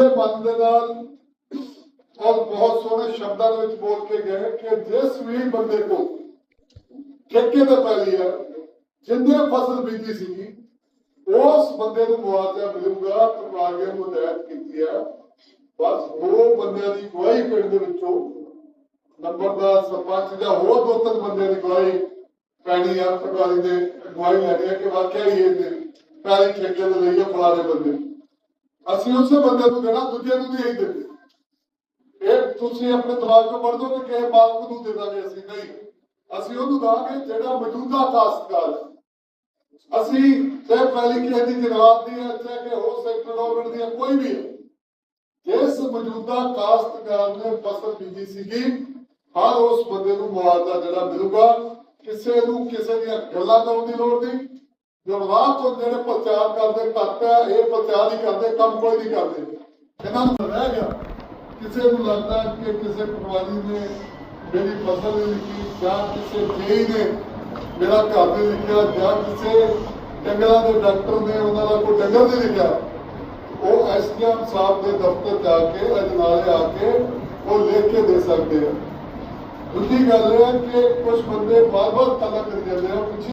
ਖੁੱਲੇ ਮਨ ਦੇ ਨਾਲ ਔਰ ਬਹੁਤ ਸੋਹਣੇ ਸ਼ਬਦਾਂ ਵਿੱਚ ਬੋਲ ਕੇ ਗਏ ਕਿ ਜਿਸ ਵੀ ਬੰਦੇ ਕੋ ਠੇਕੇ ਤੇ ਪੈਲੀ ਹੈ, ਜਿੰਨੇ ਫਸਲ ਬੀਜੀ ਸੀਗੀ ਉਸ ਬੰਦੇ ਨੂੰ ਮੁਆਵਜ਼ਾ ਮਿਲੂਗਾ ਪਰਵਾਗੇ ਨੂੰ ਹਦਾਇਤ ਕੀਤੀ ਹੈ। ਬਸ ਦੋ ਬੰਦਿਆਂ ਦੀ ਗਵਾਹੀ ਪਿੰਡ ਦੇ ਵਿੱਚੋਂ ਨੰਬਰਦਾਰ ਸਰਪੰਚ ਜਾਂ ਹੋਰ ਦੋ ਤਿੰਨ ਬੰਦਿਆਂ ਦੀ ਗਵਾਹੀ ਪੈਣੀ ਆ, ਪਟਵਾਰੀ ਦੇ ਗਵਾਹੀ ਲੈਣੀ ਆ ਕਿ ਵਾਕਿਆ ਹੀ ਇਹ ਪੈਲੀ ਠੇਕੇ ਤੇ ਲਈ ਆ ਫਲਾਣੇ ਬੰਦੇ। ਅਸੀਂ ਉਸੇ ਬੰਦੇ ਨੂੰ ਦੇਣਾ, ਦੂਜੇ ਨੂੰ ਨਹੀਂ ਦਿੰਦੇ। ਇਹ ਤੁਸੀਂ ਆਪਣੇ ਦਿਮਾਗ ਤੋਂ ਪੜ੍ਹ ਦੋ ਕਿ ਕਿਸੇ ਮਾਲਕ ਨੂੰ ਦੇ ਦਾਂਗੇ ਅਸੀਂ? ਨਹੀਂ। ਅਸੀਂ ਉਹਨੂੰ ਦਾਂਗੇ ਜਿਹੜਾ ਮੌਜੂਦਾ ਕਾਸ਼ਤਕਾਰ ਹੈ। ਅਸੀਂ ਚਾਹੇ ਪਹਿਲੀ ਕਿਸੇ ਦੀ ਜਨਾਬ ਦੀ ਹੈ ਚਾਹੇ ਕਿ ਹੋਰ ਸੈਕਟਰ ਗਵਰਨਮੈਂਟ ਦੀ ਹੈ, ਕੋਈ ਵੀ ਹੈ। ਜਿਸ ਮੌਜੂਦਾ ਕਾਸ਼ਤਕਾਰ ਨੇ ਫਸਲ ਬੀਜੀ ਸੀਗੀ, ਹਰ ਉਸ ਬੰਦੇ ਨੂੰ ਮੁਆਵਜ਼ਾ ਜਿਹੜਾ ਮਿਲੂਗਾ। ਕਿਸੇ ਨੂੰ ਕਿਸੇ ਦੀਆਂ ਗੱਲਾਂ ਕਰਨ ਦੀ ਲੋੜ ਨਹੀਂ। ਜਵਾਬ ਤੋਂ ਜਿਹੜੇ ਪ੍ਰਚਾਰ ਕਰਦੇ ਤੱਕ ਹੈ, ਇਹ ਪ੍ਰਚਾਰ ਹੀ ਕਰਦੇ, ਕੰਮ ਕੋਈ ਨਹੀਂ ਕਰਦੇ। ਇਹਨਾਂ ਨੂੰ ਰਹਿ ਗਿਆ। ਕਿਸੇ ਨੂੰ ਲੱਗਦਾ ਕਿ ਕਿਸੇ ਪਟਵਾਰੀ ਨੇ ਮੇਰੀ ਫਸਲ ਨਹੀਂ ਲਿਖੀ ਜਾਂ ਕਿਸੇ ਜੇਈ ਨੇ ਮੇਰਾ ਘਰ ਨਹੀਂ ਲਿਖਿਆ ਜਾਂ ਕਿਸੇ ਡੰਗਰਾਂ ਦੇ ਡਾਕਟਰ ਨੇ ਉਹਨਾਂ ਦਾ ਕੋਈ ਡੰਗਰ ਨਹੀਂ ਲਿਖਿਆ ਉਹ ਐਸਡੀਐਮ ਸਾਹਿਬ ਦੇ ਦਫ਼ਤਰ ਜਾ ਕੇ, ਅਜਨਾਲੇ ਆ ਕੇ ਉਹ ਲਿਖ ਕੇ ਦੇ ਸਕਦੇ ਆ। ਦੂਜੀ ਗੱਲ ਇਹ ਹੈ ਕਿ ਕੁਝ ਬੰਦੇ ਬਾਰ-ਬਾਰ ਤਲਕ ਕਰ ਜਾਂਦੇ ਆ, ਪਿੱਛੇ